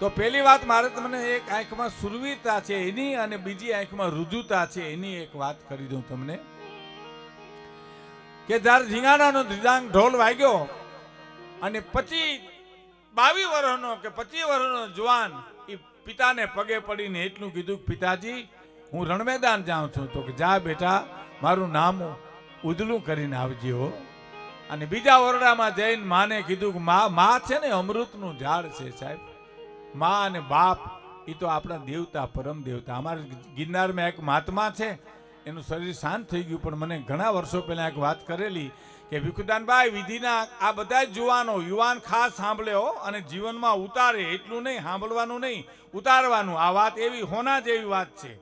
તો પહેલી વાત મારે તમને એક આંખમાં સુરવીરતા છે એની અને બીજી આંખમાં રુજુતા છે એની એક વાત કરી દઉં તમને. કે જ્યારે ઝીંગાણાનો ધ્રિદાંગ ઢોલ વાગ્યો અને પછી બાવી વર્ષનો કે પચીસ વર્ષનો જવાન એ પિતાને પગે પડીને એટલું કીધું પિતાજી, હું રણમેદાન જાઉં છું. તો કે જા બેટા, મારું નામ ઉદલું કરીને આવજે અને બીજા ઓરડામાં જઈને માને કીધું કે મા મા છે ને અમૃતનું ઝાડ છે સાહેબ. મા અને બાપ એ તો આપણા દેવતા, પરમ દેવતા. અમારા ગિરનારમાં એક મહાત્મા છે, એનું શરીર શાંત થઈ ગયું, પણ મને ઘણા વર્ષો પહેલાં એક વાત કરેલી કે, ભીખુદાનભાઈ, વિધિના આ બધા જ યુવાનો યુવાન ખાસ સાંભળે હો, અને જીવનમાં ઉતારે એટલું નહીં, સાંભળવાનું નહીં, ઉતારવાનું. આ વાત એવી હોના જેવી વાત છે.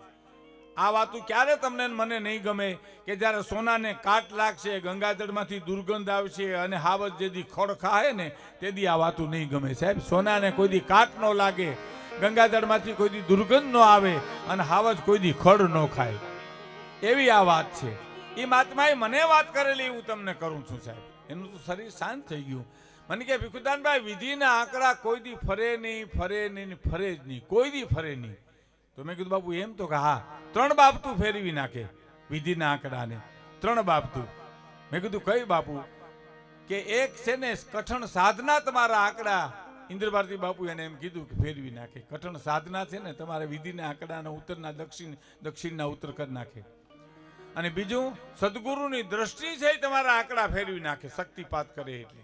આ વાતું ક્યારે તમને મને નહીં ગમે કે જ્યારે સોનાને કાટ લાગશે, ગંગાજળમાંથી દુર્ગંધ આવશે અને હાવજ જેદી ખડ ખાય ને તેદી આ વાતું નહીં ગમે. સાહેબ, સોનાને કોઈ દી કાટ ન લાગે, ગંગાજળમાંથી કોઈ દી દુર્ગંધ ન આવે અને હાવજ કોઈ દી ખડ ન ખાય. એવી આ વાત છે. એ મહાત્માએ મને વાત કરેલી, હું તમને કરું છું, સાહેબ. એનું તો શરીર શાંત થઈ ગયું. મને કે ભીખુદાનભાઈ, વિધિના આંકડા કોઈ દી ફરે નહીં ફરે નહીં ફરે જ નહીં. કોઈ દી ફરે નહીં. તો મેં કીધું, બાપુ, એમ તો કે હા, ત્રણ બાબતું ફેરવી નાખે વિધિના આંકડાને. ત્રણ બાબતું મેં કીધું, કઈ બાપુ? કે એક છે ને કઠણ સાધના તમારા આંકડા. ઇન્દ્રભારતી બાપુ એને એમ કીધું કે ફેરવી નાખે. કઠણ સાધના છે ને તમારા વિધિના આંકડાના ઉત્તરના દક્ષિણ, દક્ષિણના ઉત્તર કરી નાખે. અને બીજું, સદગુરુની દ્રષ્ટિ છે તમારા આંકડા ફેરવી નાખે, શક્તિપાત કરે એટલે.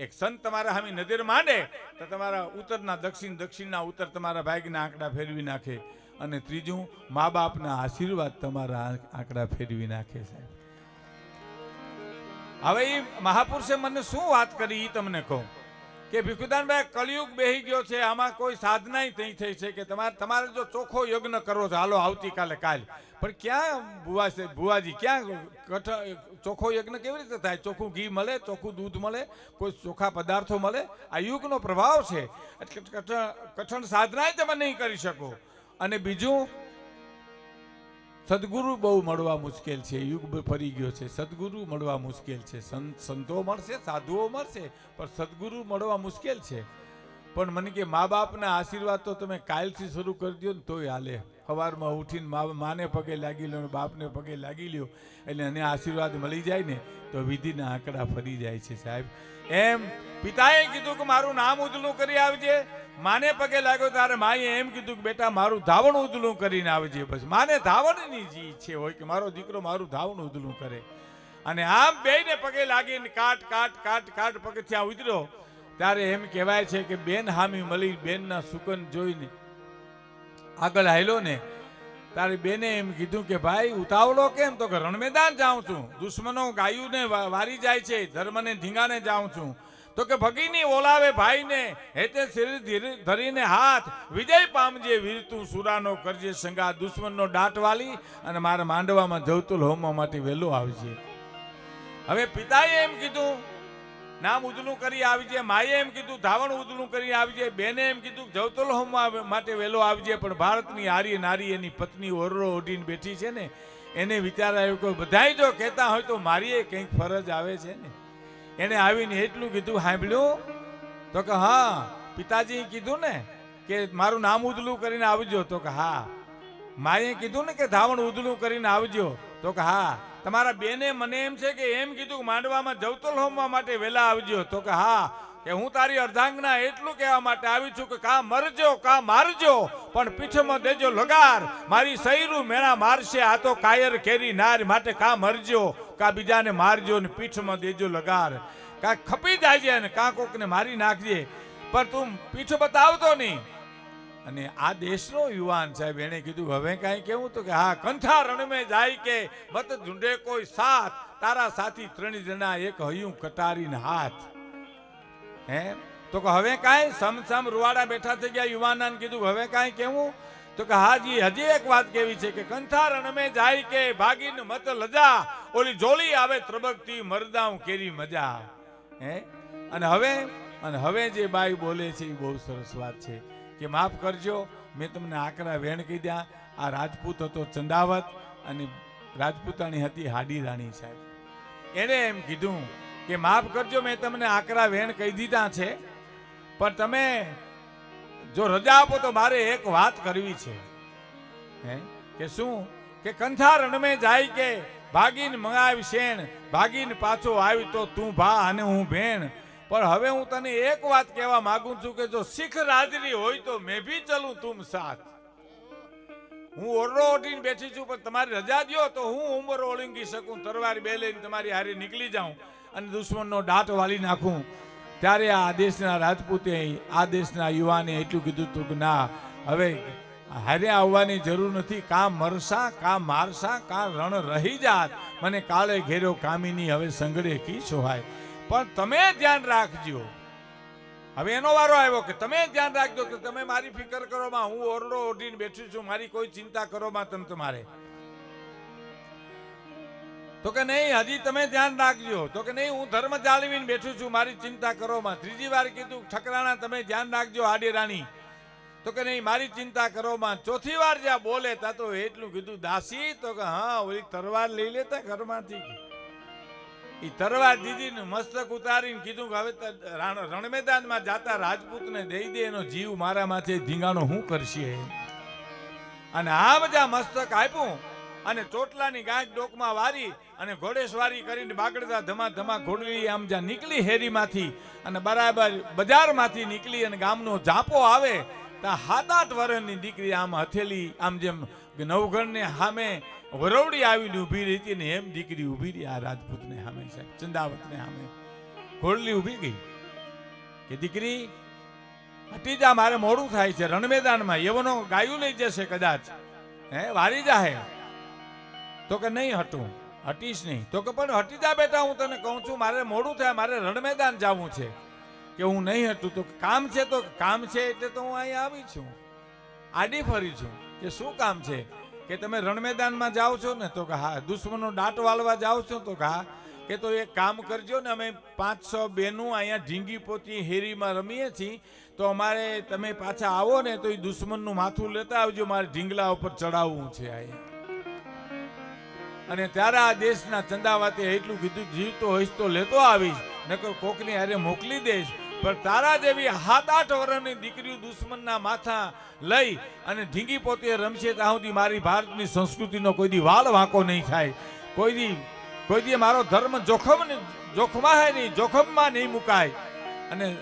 એક સંત તમારા હામી નજર માંડે, તો તમારા ઉત્તરના દક્ષિણ દક્ષિણના ઉત્તર તમારા ભાગના આંકડા ફેરવી નાખે. અને ત્રીજું મા બાપના આશીર્વાદ તમારા આંકડા ફેરવી નાખે સાહેબ હવે એ મહાપુરુષે મને શું વાત કરી એ તમને કહું? કે ભીખુદાનભાઈ, કલયુગ બેહી ગયો છે, આમાં કોઈ સાધનાય નહીં થઈ છે કે તમારે તમારે જો ચોખ્ખો યજ્ઞ કરવો છે, હાલો, આવતીકાલે, કાલ. પણ ક્યાં ભુવા ભુવાજી, ક્યાં કઠ ચોખ્ખો યજ્ઞ કેવી રીતે થાય? ચોખ્ખું ઘી મળે, ચોખ્ખું દૂધ મળે, કોઈ ચોખ્ખા પદાર્થો મળે? આ યુગનો પ્રભાવ છે. કઠણ સાધનાય તમે નહીં કરી શકો. અને બીજું સદગુરુ બહુ મળવા મુશ્કેલ છે. યુગ ફરી ગયો છે. સદગુરુ મળવા મુશ્કેલ છે. સંત સંતો મળશે, સાધુઓ મળશે, પણ સદગુરુ મળવા મુશ્કેલ છે. પણ મને કે મા બાપના આશીર્વાદ તો તમે કાલથી શરૂ કરી દો ને તોય હાલે. સવારમાં ઉઠીને મા માને પગે લાગી લો બાપને પગે લાગી લ્યો એટલે એને આશીર્વાદ મળી જાય ને તો વિધિના આંકડા ફરી જાય છે સાહેબ. એમ પિતાએ કીધું કે મારું નામ ઉજળું કરી આવજે. માને પગે લાગ્યો ત્યારે માએ એમ કીધું કે બેટા, મારું ધાવણ ઉજળું કરીને આવજે બસ. માને ધાવણની જે ઈચ્છે હોય કે મારો દીકરો મારું ધાવણ ઉજળું કરે. અને આમ બેયને પગે લાગીને કાટ કાટ કાટ કાટ પગથિયા ઉતર્યો ત્યારે એમ કહેવાય છે કે બેન હામી મળી બેનના સુકન જોઈને આગળ હાલ્યો ને, તારી બેને એમ કીધું કે, ભાઈ, ઉતાવળો કેમ? તો કે રણમેદાન જાઉં છું. દુશ્મનો ગાયુને વારી જાય છે, ધર્મને ધીંગાને જાઉં છું. તો કે ભગીની ઓલાવે ભાઈને હેતે શરીર ધીરે- ધરીને હાથ, વિજય પામજે વીરતું સુરાનો કરજે સંગા. દુશ્મનનો દાટ વાલી અને મારા માંડવામાં જવતુલ હોમવા માટે વહેલો આવજે. હવે પિતાએ એમ કીધું નામ ઉજળું કરી આવજે માએ એમ કીધું, ધાવણ ઉજળું કરી આવજે બેને એમ કીધું, જવતલ હોમવા માટે વહેલો આવજે પણ ભારતની આર્ય નારી એની પત્ની ઓરડો ઓઢીને બેઠી છે ને, એને વિચાર આવ્યો કે બધાય જો કહેતા હોય તો મારીએ, કંઈક ફરજ આવે છે ને. એને આવીને એટલું કીધું સાંભળ્યું તો કે, હા. પિતાજીએ કીધું ને કે, મારું નામ ઉજળું કરીને આવજો. તો કે, હા. માએ કીધું ને કે, ધાવણ ઉજળું કરીને આવજો. તો કે, હા. તમારા બેને મને એમ છે કે એમ કીધું માંડવામાં જવતલ હોમવા માટે વહેલા આવજો. તો કે હા, કે હું તારી અર્ધાંગના એટલું કહેવા માટે આવી છું કે કા મરજો, કા મારજો, પણ પીઠમાં દેજો લગાર. મારી સૈરું મેણા મારશે, આ તો કાયર કેરી નાર માટે કા મરજો, કા બીજાને મારજો ને પીઠમાં દેજો લગાર. કા ખપી જાજે અને કા કોકને મારી નાખજે. પણ તું પીઠ બતાવતો નહીં. અને આ દેશનો યુવાન સાહેબ એને કીધું, હવે કાંઈ કેવું તો કે હા કંથા રણમે જાય કે, મત ઝુંડે કોઈ સાથ. તારા સાથી ત્રણ જણા એક હયું કટારીને હાથ. હે? તો કે હવે કાંઈ? સમસમ સમ રૂવાડા બેઠા થઈ ગયા યુવાનાને કીધું, હવે કાંઈ કેવું? તો કે હાજી, હજી એક વાત કેવી છે કે કંઠા રણમે જાય કે ભાગીને મત લજા, ઓલી જોલી આવે ત્રબકતી મરદાઉ કેરી મજા. હે? અને હવે અને હવે જે બાઈ બોલે છે એ બહુ સરસ વાત છે. કે માફ કરજો, મેં તમને આકરા વેણ કહી દ્યા આ રાજપૂત હતો ચંદાવત અને રાજપૂતાણી હતી હાડી રાણી સાહેબ. એણે એમ કીધું કે માફ કરજો, મેં તમને આકરા વેણ કહી દીધા છે, પણ તમે જો રજા આપો તો મારે એક વાત કરવી છે. હે? કે શું? કે કંથા રણમે જાય કે ભાગીને મંગાવી શેણ, ભાગીને પાછો આવી તો તું ભા અને હું ભેણ. પણ હવે હું તને એક વાત કહેવા માંગુ છું કે જો શીખ રાજરી હોય તો મેં ભી ચલું તુમ સાથ. હું ઓરડો ઓઢીને બેઠી છું, પણ તમારી રજા દ્યો તો હું ઉંમર ઓળંગી શકું, તરવાર બે લઈને તમારી હારે નીકળી જાઉં અને દુશ્મનનો દાંત વાળી નાખું. ત્યારે આ દેશના રાજપૂતે, આ દેશના યુવાને એટલું કીધું હતું કે ના, હવે હારે આવવાની જરૂર નથી, કા મરસા, કા મારસા, કા રણ રહી જાત. મને કાળે ઘેરો કામીની હવે સંગડે કી સોહાય? પણ તમે ધ્યાન રાખજો. હવે એનો વારો આવ્યો કે તમે ધ્યાન રાખજો કે તમે મારી ફિકર કરો માં હું ઓરડો ઓઢીને બેઠી છું, મારી કોઈ ચિંતા કરો માં તમે તમારે. તો કે નહીં, હજી તમે ધ્યાન રાખજો. તો કે નહીં, હું ધર્મ જાળવીને બેઠું છું, મારી ચિંતા કરો માં ત્રીજી વાર કીધું, ઠકરાણા, તમે ધ્યાન રાખજો, આડી રાણી. તો કે નહીં, મારી ચિંતા કરો માં ચોથી વાર જ્યાં બોલે તા તો એટલું કીધું, દાસી, તો કે હા, ઓલી તરવાર લઈ લેતા ઘરમાંથી. ઈ તરવા દીદીને મસ્તક ઉતારીને કીધું કે હવે રણમેદાનમાં જાતા રાજપૂતને દઈ દે, એનો જીવ મારા માથે ધીંગાણો હું કરશે? અને આ બધા મસ્તક આપ્યું અને ચોટલાની ગાંઠ ડોકમાં વારી અને ઘોડેસવારી કરીને બાગડતા ધમા ધમા ઘોડલી આમ જ્યાં નીકળી હેરીમાંથી અને બરાબર બજારમાંથી નીકળી અને ગામનો જાપો આવે, ત્યાં હાદાત આઠ વર્ષની દીકરી આમ હથેલી, આમ જેમ નવઘણને સામે વરવડી આવીને ઊભી રહી હતી ને એમ દીકરી ઊભી રહી, આ રાજપૂતને સામે સાહેબ ચંદાવતને સામે ખોડલી ઊભી ગઈ કે દીકરી હટી મારે મોડું થાય છે, રણમેદાનમાં યવનો ગાયું લઈ જશે કદાચ. હે, વારી જાહે. તો કે નહીં હટું, હટીશ નહીં. તો કે પણ હટી જા બેટા, હું તને કહું છું, મારે મોડું થાય, મારે રણમેદાન જવું છે. કે હું નહીં હટું, તો કામ છે તો કામ છે, એટલે તો હું અહીં આવી છું. આડી ફરી છું. કે શું કામ છે? કે તમે રણમેદાનમાં જાઓ છો ને તો કે હા, દુશ્મનો દાંટ વાળવા જાઓ છો તો કે હા, કે તો એક કામ કરજો ને અમે પાંચસો બેનું અહીંયા ઢીંગી પોતી હેરીમાં રમીએ છીએ, તો અમારે તમે પાછા આવો ને તો એ દુશ્મનનું માથું લેતા આવજો, મારે ઢીંગલા ઉપર ચડાવવું છે અહીંયા અને ત્યારે આ દેશના ચંદાવાતે એટલું કીધું, જીવતો હોઈશ તો લેતો આવીશ, નકર કોકની હારે મોકલી દઈશ પણ તારા જેવી સાત આઠ વર્ષની દીકરીઓ દુશ્મનના માથા લઈ અને ઢીંગી પોતે રમશે ત્યાં સુધી મારી ભારતની સંસ્કૃતિનો કોઈ દી વાળ વાંકો નહીં થાય. કોઈ દી કોઈ દી મારો ધર્મ જોખમ જોખમાય નહીં, જોખમમાં નહીં મુકાય. અને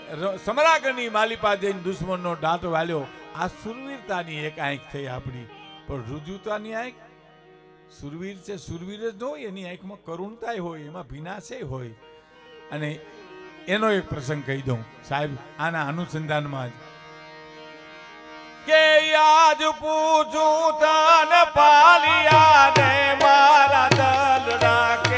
સમરાગરની માલિપા જઈને દુશ્મનનો દાંત વાલ્યો. આ સુરવીરતાની એક આંખ થઈ આપણી. પણ રુજુતાની આંખ? સુરવીર છે, સુરવીર જ ન હોય, એની આંખમાં કરુણતાય હોય, એમાં ભીનાશય હોય. અને એનો એક પ્રસંગ કહી દઉં. સાહેબ, આના અનુસંધાનમાં જ. કે આજ પૂછું તન પાલિયા ને મારા દલ આજ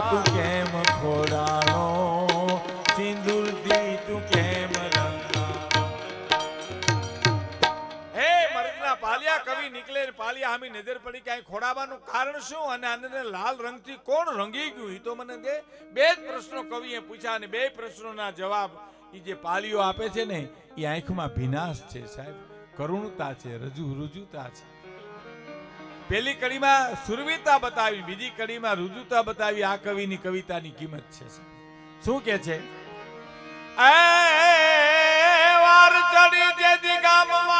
તું કેમ ખોડાણો સિંદૂરથી તું કેમ હે કે કારણ શું? અને આને લાલ રંગથી કોણ રંગી ગયું? એ તો મને દે. બે જ પ્રશ્નો કવિએ પૂછ્યા અને બે પ્રશ્નોના જવાબ એ જે પાલીઓ આપે છે ને એ આંખમાં ભીનાશ છે સાહેબ. કરુણતા છે, રજુ રુજુતા છે. પેલી કડીમાં સુરવીરતા બતાવી, બીજી કડીમાં રુજુતા બતાવી, આ કવિની કવિતાની કિંમત છે શું કે છે? વાર ચડી જેથી ગામમાં.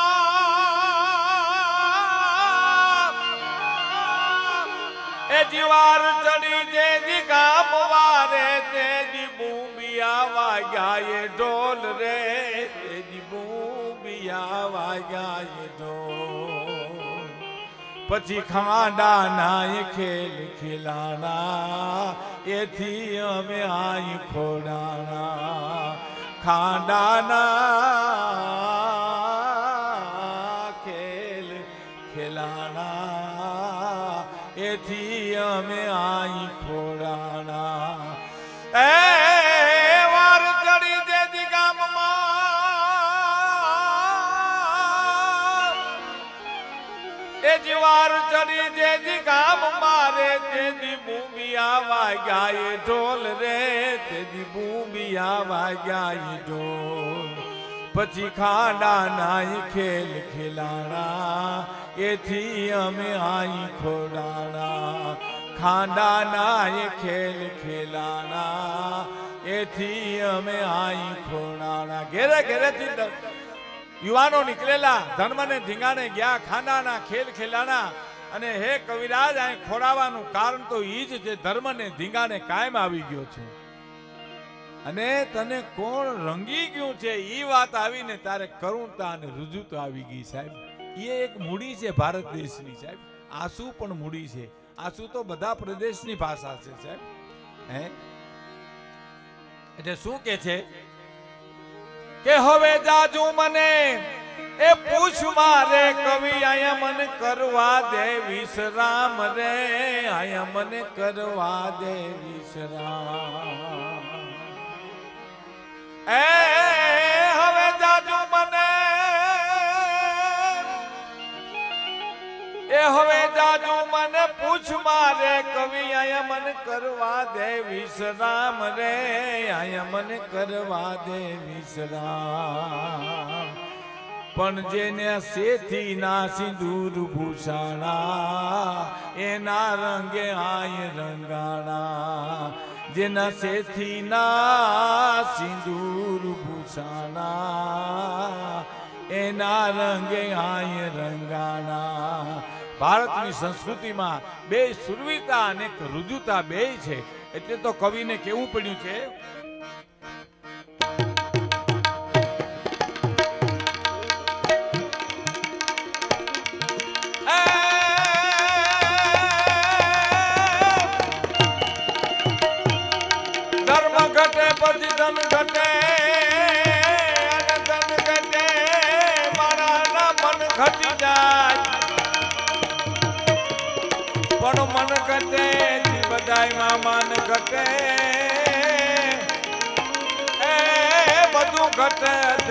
એ જીવાર ચડી જેથી ગામ વારે તેજી બૂંબિયા વાગ્યા ઢોલ રે તેજી બૂંબિયા વાગ્યા એ ઢોલ. પછી ખાંડા નાય ખેલ ખેલાણા, એથી અમે આય ખોડાણા. ખાંડાના ખેલ ખેલાણા, એથી અમે આઈ તેજી બૂમિયા વાગ્યા એ ઢોલ પછી ખાડા નાઈ ખેલ ખેલાણા, એથી અમે આઈ ખોડાણા. ખાડા નાય ખેલ ખેલાણા, એથી અમે આઈ ખોડાણા. ઘેરે ઘેરેથી યુવાનો નીકળેલા, ધર્મને ધીંગાને ગયા, ખાંડાના ખેલ ખેલાણા. અને હે કવિરાજ અહીં ખોડાવાનું કારણ તો ઈ જ છે, ધર્મને ધીંગાને કાયમ આવી ગયો છું. અને તને કોણ રંગી ગયું છે એ વાત આવીને તારે કરુણતા અને રુજુતા આવી ગઈ સાહેબ. એ એક મૂડી છે ભારત દેશની સાહેબ. આંસુ પણ મૂડી છે. આંસુ તો બધા પ્રદેશની ભાષા છે સાહેબ. હે? એટલે શું કે છે? કે હવે જાજુ મને એ પૂછ મારે, કવિ આયા મને કરવા દે વિશ્રામ રે આયા મને કરવા દે વિશ્રામ. એ હવે જાજુ મને. એ, હવે જાજુ મને પૂછ મારે, કવિ, આયા મને કરવા દે વિશ્રામ રે, આયા મને કરવા દે વિશ્રામ. પણ જેને શેથી ના સિંદૂર ભૂષાણા એના રંગે આય રંગાણા. જેના સેથી ના સિંદૂર ભૂષાના એના રંગે આય રંગાણા. ભારતની સંસ્કૃતિમાં બે સુરવીતા અને રુજુતા બે છે. એટલે તો કવિને કેવું પડ્યું છે?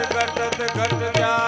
એ બધું ઘટત ઘટત ઘટ જાય